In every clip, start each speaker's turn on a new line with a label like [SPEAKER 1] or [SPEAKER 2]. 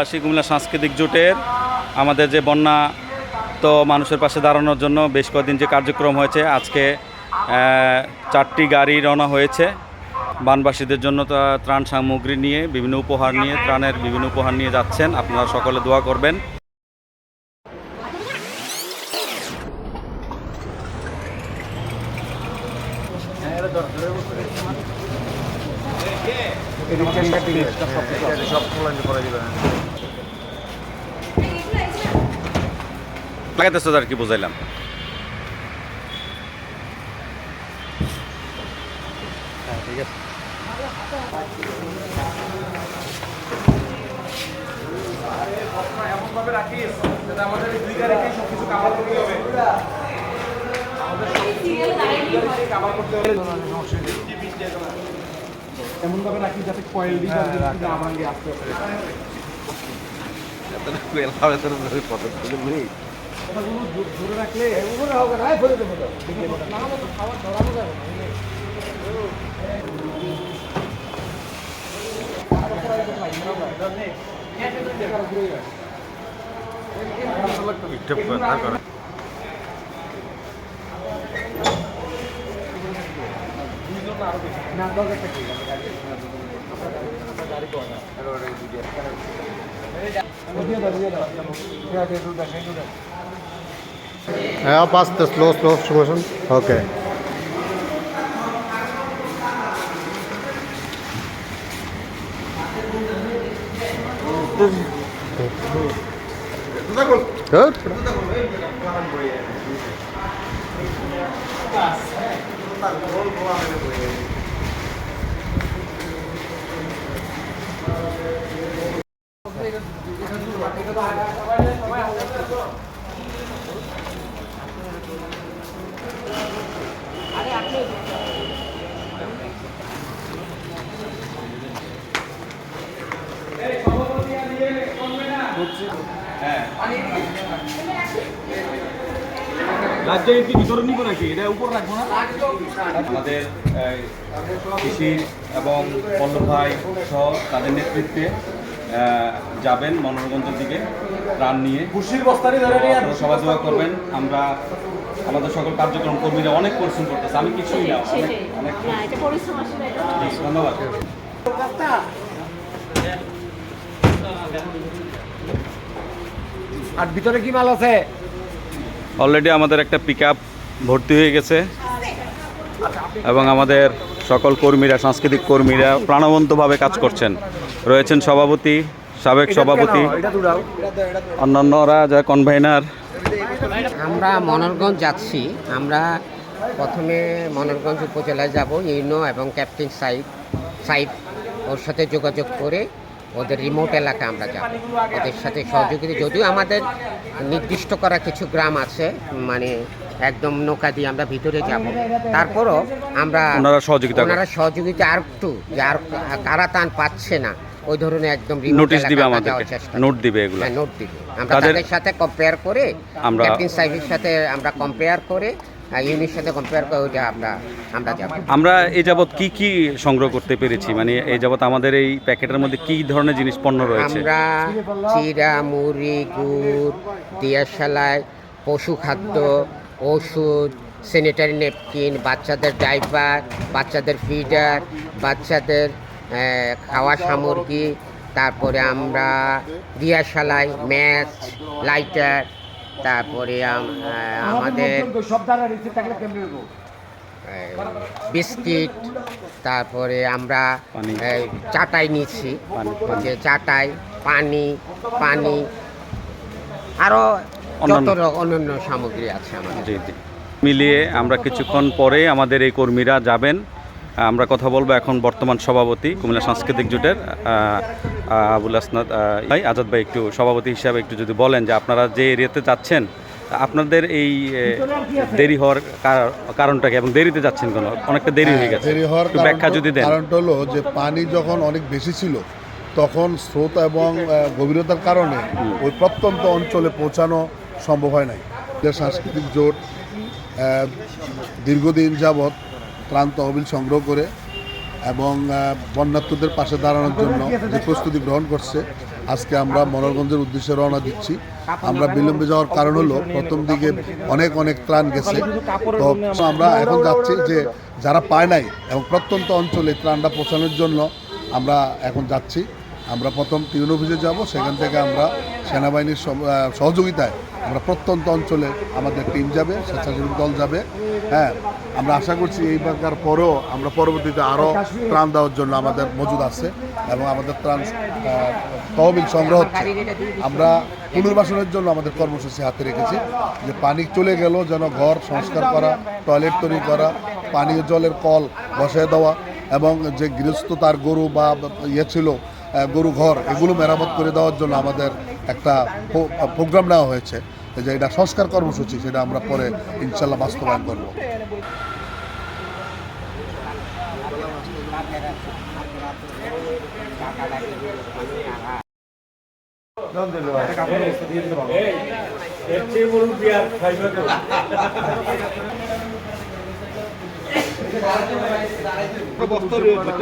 [SPEAKER 1] বাসী কুমিল্লা সাংস্কৃতিক জোটের, আমাদের যে বন্যা তো মানুষের পাশে দাঁড়ানোর জন্য বেশ কয়েকদিন যে কার্যক্রম হয়েছে, আজকে চারটি গাড়ি রওনা হয়েছে। বানবাসীদের জন্য তা ত্রাণ সামগ্রী নিয়ে, বিভিন্ন উপহার নিয়ে, ত্রাণের বিভিন্ন উপহার নিয়ে যাচ্ছেন। আপনারা সকলে দোয়া করবেন। লাগাইতেছে আর কি বুঝাইলাম।
[SPEAKER 2] এমনভাবে রাখিস যাতে আমাদের দুই গাড়িকে সব কিছু কাভার করতে হবে এমনভাবে রাখি। যাতে কয়েল দিয়ে না ভাঙে আসতে পারে কথাগুলো ধরে রাখলে উপরে হবে না ফেলে দেবো না মতো খাবার ধরানো যাবে না না দরকার কি দিয়ে দাও দিয়ে দাও ঠিক আছে
[SPEAKER 3] the slow, slow motion. Okay. Good.
[SPEAKER 2] রাজ্যে কি ভিতরে নিব নাকি? এটা উপর রাখব না?
[SPEAKER 1] আমাদের এই, কৃষি এবং পল্লব ভাই সহ তাদের নেতৃত্বে যাবেন মনোরঞ্জনের দিকে প্রাণ নিয়ে।
[SPEAKER 2] খুশির বস্তানি ধরে নিয়ে
[SPEAKER 1] সবাই দোয়া করবেন। আমরা আমাদের সকল কার্যক্রম কর্মীরা অনেক পরিশ্রম করতেছে। আমি কিছুই না অনেক অনেক
[SPEAKER 4] না এটা পরিশ্রম আসলে এটা
[SPEAKER 1] ধন্যবাদ।
[SPEAKER 2] আর ভিতরে কি মাল আছে?
[SPEAKER 1] অলরেডি আমাদের একটা পিক ভর্তি হয়ে গেছে। এবং আমাদের সকল কর্মীরা সাংস্কৃতিক কর্মীরা প্রাণবন্তভাবে কাজ করছেন। রয়েছেন সভাপতি সাবেক সভাপতি অন্যান্যরা যা কনভেনার
[SPEAKER 5] আমরা মনোরগঞ্জ যাচ্ছি। আমরা প্রথমে মনোরগঞ্জ উপজেলায় যাব ইউনো এবং ক্যাপ্টেন সাইড সাইড ওর সাথে যোগাযোগ করে ওদের রিমোট এলাকা আমরা যাব। ওদের সাথে সহযোগিতা যদিও আমাদের নির্দিষ্ট করা কিছু গ্রাম আছে মানে একদম নৌকা দিয়ে আমরা ভিতরে যাব। তারপরও আমরা
[SPEAKER 1] ওনারা সহযোগিতা
[SPEAKER 5] ওনারা সহযোগিতা আর একটু যে আর কারা টান পাচ্ছে না। ওই ধরনের একদম
[SPEAKER 1] নোটিশ দিবে
[SPEAKER 5] চেষ্টা
[SPEAKER 1] নোট দিবে এগুলো।
[SPEAKER 5] হ্যাঁ, নোট দিবে। আমরা
[SPEAKER 1] তাদের
[SPEAKER 5] সাথে কম্পেয়ার করে
[SPEAKER 1] আমরা-
[SPEAKER 5] ক্যাপ্টেন সাহেবের সাথে আমরা কম্পেয়ার করে ইউনির সাথে কম্পেয়ার করে ওইটা আমরা আমরা যাব।
[SPEAKER 1] আমরা এই যাবৎ কি কি সংগ্রহ করতে পেরেছি? মানে এই যাবৎ আমাদের এই প্যাকেটের মধ্যে কি ধরনের জিনিস পণ্য রয়েছে?
[SPEAKER 5] আমরা চিরা মুড়ি গুড় দিয়াশালাই পশু খাদ্য ওষুধ স্যানিটারি নেপকিন বাচ্চাদের ডাইপার বাচ্চাদের ফিডার বাচ্চাদের খাওয়া সামগ্রী তারপরে আমরা দিয়াশালাই ম্যাচ লাইটার তারপরে আমাদের বিস্কিট তারপরে আমরা এই, চাটাই নিচ্ছি যে চাটাই পানি পানি আরও যত
[SPEAKER 1] অন্যান্য।
[SPEAKER 5] সামগ্রী আছে আমাদের।
[SPEAKER 1] মিলিয়ে আমরা কিছুক্ষণ পরে আমাদের এই কর্মীরা যাবেন। আমরা কথা বলব এখন বর্তমান সভাপতি কুমিল্লা সাংস্কৃতিক জোটের আবুল আসনাদ ভাই। আজাদ ভাই একটু সভাপতি হিসাবে একটু যদি বলেন যে আপনারা যে এরিয়াতে যাচ্ছেন আপনাদের এই দেরি হওয়ার কার- কারণটা কি? এবং দেরিতে যাচ্ছেন কেন? অনেকটা দেরি হয়ে গেছে।
[SPEAKER 3] হ্যাঁ, দেরি হওয়ার
[SPEAKER 1] ব্যাখ্যা যদি দেন।
[SPEAKER 3] কারণটা হলো যে পানি যখন অনেক বেশি ছিল তখন স্রোত এবং গভীরতার কারণে ওই প্রত্যন্ত অঞ্চলে পৌঁছানো সম্ভব হয় নাই। যে সাংস্কৃতিক জোট দীর্ঘদিন যাবৎ ত্রাণ তহবিল সংগ্রহ করে এবং বন্যার্থদের পাশে দাঁড়ানোর জন্য যে প্রস্তুতি গ্রহণ করছে, আজকে আমরা মনোরগঞ্জের উদ্দেশ্যে রওনা দিচ্ছি। আমরা বিলম্বে যাওয়ার কারণ হলো, প্রথম দিকে অনেক অনেক ত্রাণ গেছে। তো আমরা এখন যাচ্ছি যে যারা পায় নাই এবং প্রত্যন্ত অঞ্চলে ত্রাণটা পৌঁছানোর জন্য আমরা এখন যাচ্ছি। আমরা প্রথম টিউন অফিসে যাব, সেখান থেকে আমরা সেনাবাহিনীর সহযোগিতায় আমরা প্রত্যন্ত অঞ্চলে আমাদের টিম যাবে, স্বেচ্ছাসেবক দল যাবে। হ্যাঁ আমরা আশা করছি এই বাকার পরেও আমরা পরবর্তীতে আরও ত্রাণ দেওয়ার জন্য আমাদের মজুদ আছে এবং আমাদের ত্রাণ তহবিল সংগ্রহ আমরা পুনর্বাসনের জন্য আমাদের কর্মসূচি হাতে রেখেছি যে পানি চলে গেল যেন ঘর সংস্কার করা, টয়লেট তৈরি করা, পানীয় জলের কল বসায় দেওয়া এবং যে গৃহস্থ তার গরু বা ইয়ে ছিল গরু ঘর এগুলো মেরামত করে দেওয়ার জন্য আমাদের একটা প্রোগ্রাম নেওয়া হয়েছে। যে এটা সংস্কার কর্মসূচি সেটা আমরা পরে ইনশাল্লাহ বাস্তবায়ন করব।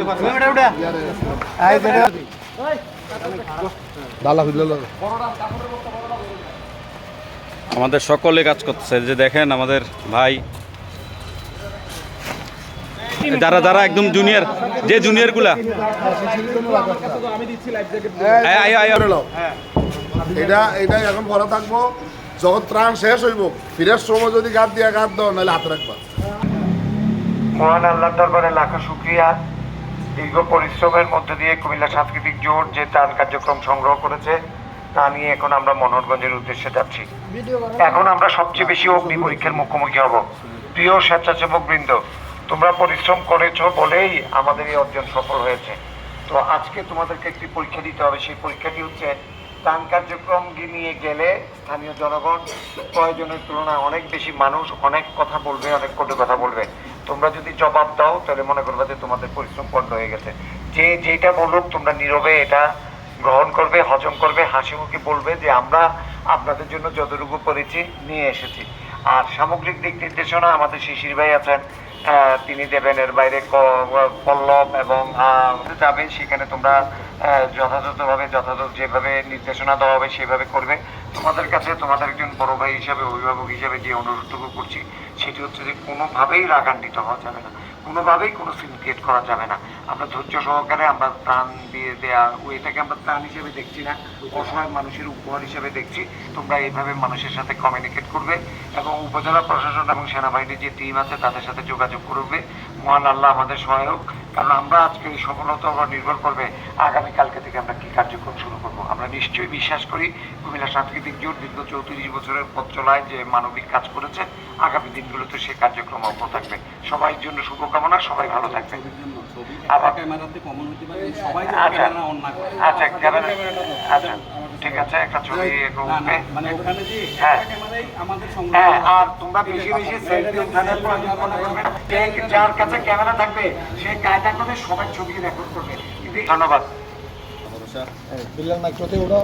[SPEAKER 3] ডালা হইল
[SPEAKER 1] আমাদের সকলে কাজ করতেছে যে দেখেন আমাদের ভাই। যারা যারা একদম জুনিয়র যে জুনিয়রগুলা।
[SPEAKER 3] এটা এটাই এখন ভরা থাকব। যখন ত্রাণ শেষ হইব ফিরার সময় যদি গাছ দিয়ে গাছ দাও নাহলে হাতে রাখবা।
[SPEAKER 4] মহান আল্লাহর দরবারে লাখো শুক্রিয়া। দীর্ঘ পরিশ্রমের মধ্যে দিয়ে কুমিল্লা সাংস্কৃতিক জোট যে ত্রাণ কার্যক্রম সংগ্রহ করেছে, তা নিয়ে এখন আমরা মনোহরগঞ্জের উদ্দেশ্যে যাচ্ছি। এখন আমরা সবচেয়ে বেশি অগ্নি পরীক্ষার মুখোমুখি হব। প্রিয় স্বেচ্ছাসেবক বৃন্দ, তোমরা পরিশ্রম করেছ বলেই আমাদের এই অর্জন সফল হয়েছে। তো আজকে তোমাদেরকে একটি পরীক্ষা দিতে হবে। সেই পরীক্ষাটি হচ্ছে ত্রাণ কার্যক্রম নিয়ে গেলে স্থানীয় জনগণ প্রয়োজনের তুলনায় অনেক বেশি মানুষ অনেক কথা বলবে, অনেক কটু কথা বলবে। তোমরা যদি জবাব দাও তাহলে মনে করবে যে তোমাদের পরিশ্রম বন্ধ হয়ে গেছে। যে যেটা বলুক তোমরা নীরবে এটা গ্রহণ করবে হজম করবে হাসি মুখে বলবে যে আমরা আপনাদের জন্য যতটুকু করেছি নিয়ে এসেছি। আর সামগ্রিক দিক নির্দেশনা আমাদের শিশির ভাই আছেন তিনি দেবেন এর বাইরে পল্লব এবং আহ, যাবে সেখানে তোমরা যথাযথভাবে যথাযথ যেভাবে নির্দেশনা দেওয়া হবে সেভাবে করবে। তোমাদের কাছে তোমাদের একজন বড় ভাই হিসাবে অভিভাবক হিসাবে যে অনুরোধটুকু করছি সেটি হচ্ছে যে কোনোভাবেই রাগান্বিত হওয়া যাবে না। কোনোভাবেই কোনো সিন ক্রিয়েট করা যাবে না। আমরা ধৈর্য সহকারে আমরা প্রাণ দিয়ে দেয়া ওইটাকে আমরা প্রাণ হিসেবে দেখছি না। অসহায় মানুষের উপহার হিসেবে দেখছি। তোমরা এইভাবে মানুষের সাথে কমিউনিকেট করবে এবং উপজেলা প্রশাসন এবং সেনাবাহিনীর যে টিম আছে তাদের সাথে যোগাযোগ করবে। মহান আল্লাহ আমাদের সহায়ক। কারণ আমরা আজকে এই সফলতা নির্ভর করবে আগামী কালকে থেকে আমরা কি কার্যক্রম শুরু করব। আমরা নিশ্চয়ই বিশ্বাস করি কুমিল্লা সাংস্কৃতিক জোট দীর্ঘ চৌত্রিশ বছরের পথ চলায় যে মানবিক কাজ করেছে আগামী দিনগুলোতে সে কার্যক্রম অব্যাহত থাকবে। সবাই জন্য শুভকামনা সবাই ভালো থাকবে আচ্ছা আচ্ছা আচ্ছা। ঠিক আছে একটা ছবি হ্যাঁ। হ্যাঁ আর তোমরা বেশি বেশি সেলফি উঠানোর প্রয়োজন মনে করবে। যার কাছে ক্যামেরা থাকবে সে কায়দা করে সবাই ছবি রেকর্ড করবে। ধন্যবাদ।
[SPEAKER 2] বিল্লাল মাইক্রোতে ওরা